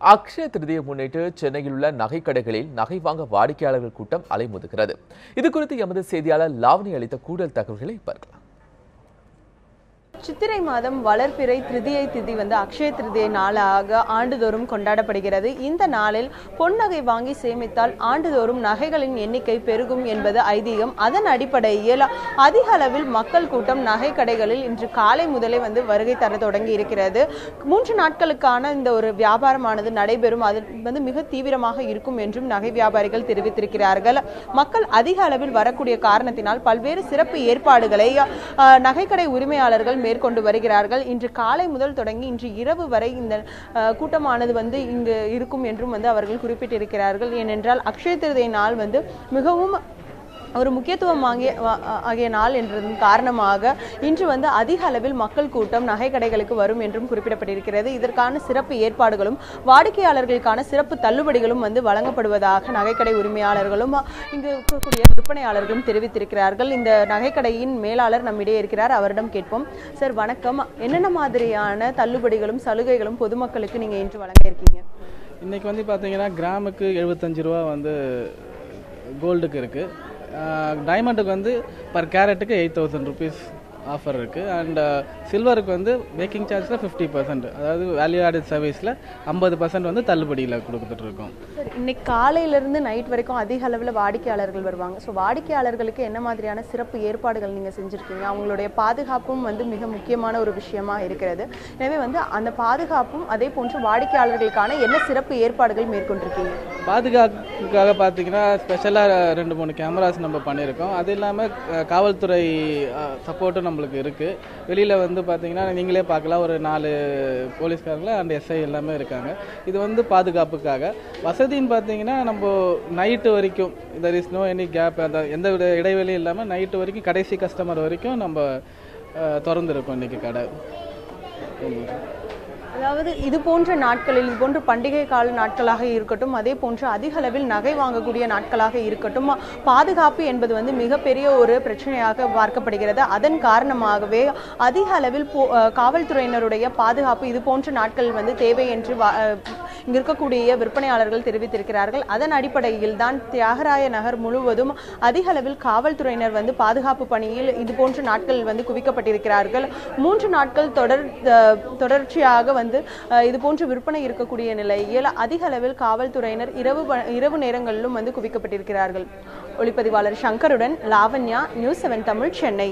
அக்ஷய திருதியை முன்னிட்டு சென்னையில் உள்ள நகைக்கடைகளில் நகை வாங்க வாடிக்கையாளர்கள் கூட்டம் அலைமோதுகிறது. இது குறித்து எமது செய்தியாளர் லாவணி அளித்த கூடுதல் தகவல்களை பார்க்கலாம். சித்திரை மாதம் வளர்பிறை திருதியை திதி வந்து அக்ஷய திருதியை நாளாக ஆண்டுதோறும் கொண்டாடப்படுகிறது. இந்த நாளில் பொன்னகை வாங்கி சேமித்தால் ஆண்டுதோறும் நகைகளின் எண்ணிக்கை பெருகும் என்பது ஐதீகம். அதன் அடிப்படையில் அதிக அளவில் மக்கள் கூட்டம் நகை கடைகளில் இன்று காலை முதலே வந்து வருகை தர தொடங்கி இருக்கிறது. மூன்று நாட்களுக்கான இந்த ஒரு வியாபாரமானது நடைபெறும். அது வந்து மிக தீவிரமாக இருக்கும் என்றும் நகை வியாபாரிகள் தெரிவித்திருக்கிறார்கள். மக்கள் அதிக அளவில் வரக்கூடிய காரணத்தினால் பல்வேறு சிறப்பு ஏற்பாடுகளை நகைக்கடை உரிமையாளர்கள் மேற்கொண்டு வருகிறார்கள். இன்று காலை முதல் தொடங்கி இன்று இரவு வரை இந்த கூட்டமானது வந்து இங்கு இருக்கும் என்றும் வந்து அவர்கள் குறிப்பிட்டிருக்கிறார்கள். ஏனென்றால் அக்ஷய திருதை நாள் வந்து மிகவும் ஒரு முக்கியத்துவம் வாங்கிய ஆகிய நாள் என்றதன் காரணமாக இன்று வந்து அதிக அளவில் மக்கள் கூட்டம் நகை கடைகளுக்கு வரும் என்றும் குறிப்பிடப்பட்டிருக்கிறது. இதற்கான சிறப்பு ஏற்பாடுகளும் வாடிக்கையாளர்களுக்கான சிறப்பு தள்ளுபடிகளும் வந்து வழங்கப்படுவதாக நகைக்கடை உரிமையாளர்களும் இங்கு இருக்கக்கூடிய விற்பனையாளர்களும் தெரிவித்திருக்கிறார்கள். இந்த நகைக்கடையின் மேலாளர் நம்மிடையே இருக்கிறார். அவரிடம் கேட்போம். சார் வணக்கம். என்னென்ன மாதிரியான தள்ளுபடிகளும் சலுகைகளும் பொதுமக்களுக்கு நீங்கள் இன்று வழங்க இருக்கீங்க? இன்றைக்கி வந்து பார்த்தீங்கன்னா கிராமுக்கு எழுபத்தஞ்சு ரூபா வந்து கோல்டுக்கு இருக்குது டைமண்டுக்கு வந்து பர் கேரட்டுக்கு எயிட் தௌசண்ட் ருபீஸ் ஆஃபர் இருக்குது அண்ட் சில்வருக்கு வந்து மேக்கிங் சார்ஜில் ஃபிஃப்டி பர்சன்ட் அதாவது வேல்யூ ஆடட் சர்வீஸில் ஐம்பது பர்சன்ட் வந்து தள்ளுபடியில் கொடுத்துட்ருக்கோம் சார் இன்னைக்கு காலையிலேருந்து நைட் வரைக்கும் அதிக அளவில் வாடிக்கையாளர்கள் வருவாங்க. ஸோ வாடிக்கையாளர்களுக்கு என்ன மாதிரியான சிறப்பு ஏற்பாடுகள் நீங்கள் செஞ்சுருக்கீங்க? அவங்களுடைய பாதுகாப்பும் வந்து மிக முக்கியமான ஒரு விஷயமா இருக்கிறது. எனவே வந்து அந்த பாதுகாப்பும் அதே போன்று வாடிக்கையாளர்களுக்கான என்ன சிறப்பு ஏற்பாடுகள் மேற்கொண்டிருக்கீங்க? பாதுகாப்புக்காக பார்த்தீங்கன்னா ஸ்பெஷலாக ரெண்டு மூணு கேமராஸ் நம்ம பண்ணியிருக்கோம். அது இல்லாமல் காவல்துறை சப்போர்ட்டும் நம்மளுக்கு இருக்குது வெளியில் வந்து பார்த்தீங்கன்னா நீங்களே பார்க்கலாம். ஒரு நாலு போலீஸ்காரங்கள அண்ட் எஸ்ஐ எல்லாமே இருக்காங்க. இது வந்து பாதுகாப்புக்காக. வசதின்னு பார்த்தீங்கன்னா நம்ம நைட்டு வரைக்கும் there is no any gap அந்த எந்த வித இடைவெளியும் இல்லாமல் நைட்டு வரைக்கும் கடைசி கஸ்டமர் வரைக்கும் நம்ம திறந்துருக்கோம் இன்றைக்கி கடை. அதாவது இது போன்ற நாட்களில் இது போன்ற பண்டிகை கால நாட்களாக இருக்கட்டும் அதே போன்று அதிக அளவில் நகை வாங்கக்கூடிய நாட்களாக இருக்கட்டும் பாதுகாப்பு என்பது வந்து மிகப்பெரிய ஒரு பிரச்சனையாக பார்க்கப்படுகிறது. அதன் காரணமாகவே அதிக அளவில் போ- காவல்துறையினருடைய பாதுகாப்பு இது போன்ற நாட்கள் வந்து தேவை என்று வா- இங்க இருக்கக்கூடிய விற்பனையாளர்கள் தெரிவித்திருக்கிறார்கள். அதன் அடிப்படையில் தான் தியாகராய நகர் முழுவதும் அதிக அளவில் காவல்துறையினர் வந்து பாதுகாப்பு பணியில் இது போன்ற நாட்கள் வந்து குவிக்கப்பட்டிருக்கிறார்கள். மூன்று நாட்கள் தொடர் தொடர்ச்சியாக வந்து இது போன்ற விற்பனை இருக்கக்கூடிய நிலையில் அதிக அளவில் காவல்துறையினர் இரவு இரவு நேரங்களிலும் வந்து குவிக்கப்பட்டிருக்கிறார்கள். ஒளிப்பதிவாளர் சங்கருடன் லாவண்யா நியூஸ் செவன் தமிழ் சென்னை.